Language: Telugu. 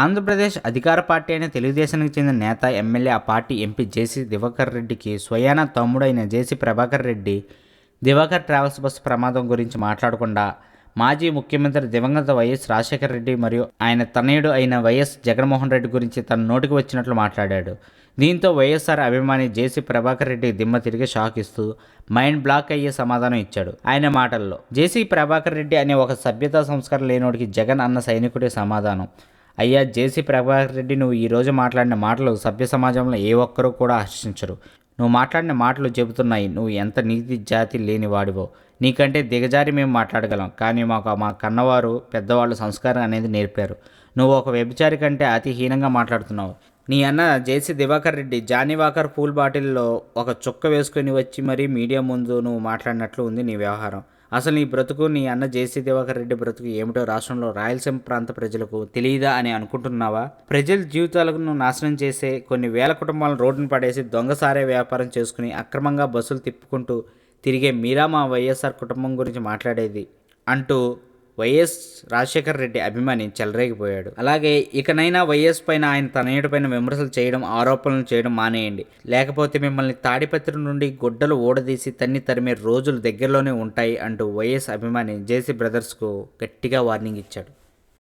ఆంధ్రప్రదేశ్ అధికార పార్టీ అయిన తెలుగుదేశానికి చెందిన నేత ఎమ్మెల్యే ఆ పార్టీ ఎంపీ జేసీ దివాకర్ రెడ్డికి స్వయాన తమ్ముడైన JC Prabhakar Reddy Diwakar travels bus ప్రమాదం గురించి మాట్లాడకుండా మాజీ ముఖ్యమంత్రి దివంగత వైఎస్ రాజశేఖర రెడ్డి మరియు ఆయన తనయుడు అయిన వైఎస్ జగన్మోహన్ రెడ్డి గురించి తన నోటికి వచ్చినట్లు మాట్లాడాడు. దీంతో వైఎస్ఆర్ అభిమాని జేసీ ప్రభాకర్ రెడ్డి దిమ్మ తిరిగి షాక్ ఇస్తూ మైండ్ బ్లాక్ అయ్యే సమాధానం ఇచ్చాడు ఆయన మాటల్లో. జేసీ ప్రభాకర్ రెడ్డి అనే ఒక సభ్యతా సంస్కారం లేనోడికి జగన్ అన్న సైనికుడే సమాధానం. అయ్యా జేసీ ప్రభాకర్ రెడ్డి నువ్వు ఈరోజు మాట్లాడిన మాటలు సభ్య సమాజంలో ఏ ఒక్కరూ కూడా హర్షించరు నువ్వు మాట్లాడిన మాటలు చెబుతున్నాయి. నువ్వు ఎంత నీతి జాతి లేని వాడివో నీకంటే దిగజారి మేము మాట్లాడగలం. కానీ మాకు మా కన్నవారు పెద్దవాళ్ళు సంస్కారం అనేది నేర్పారు. నువ్వు ఒక వ్యభిచారి కంటే అతి హీనంగా మాట్లాడుతున్నావు. నీ అన్న JC Diwakar Reddy Johnnie Walker full బాటిల్లో ఒక చుక్క వేసుకొని వచ్చి మరీ మీడియా ముందు నువ్వు మాట్లాడినట్లు ఉంది నీ వ్యవహారం. అసలు నీ బ్రతుకు నీ అన్న జేసీ దివాకర్ రెడ్డి బ్రతుకు ఏమిటో రాష్ట్రంలో రాయలసీమ ప్రాంత ప్రజలకు తెలియదా అని అనుకుంటున్నావా? ప్రజల జీవితాలను నాశనం చేసే కొన్ని వేల కుటుంబాలను రోడ్డును పడేసి దొంగసారే వ్యాపారం చేసుకుని అక్రమంగా బస్సులు తిప్పుకుంటూ తిరిగే మీరా మా వైఎస్ఆర్ కుటుంబం గురించి మాట్లాడేది అంటూ వైఎస్ రాజశేఖర్ రెడ్డి అభిమాని చెలరేగిపోయాడు. అలాగే ఇకనైనా వైఎస్ పైన ఆయన తనయుడి పైన విమర్శలు చేయడం ఆరోపణలు చేయడం మానేయండి. లేకపోతే మిమ్మల్ని తాడిపత్రి నుండి గుడ్డలు ఊడదీసి తన్ని తరిమే రోజులు దగ్గరలోనే ఉంటాయి అంటూ వైఎస్ అభిమాని జేసీ బ్రదర్స్కు గట్టిగా వార్నింగ్ ఇచ్చాడు.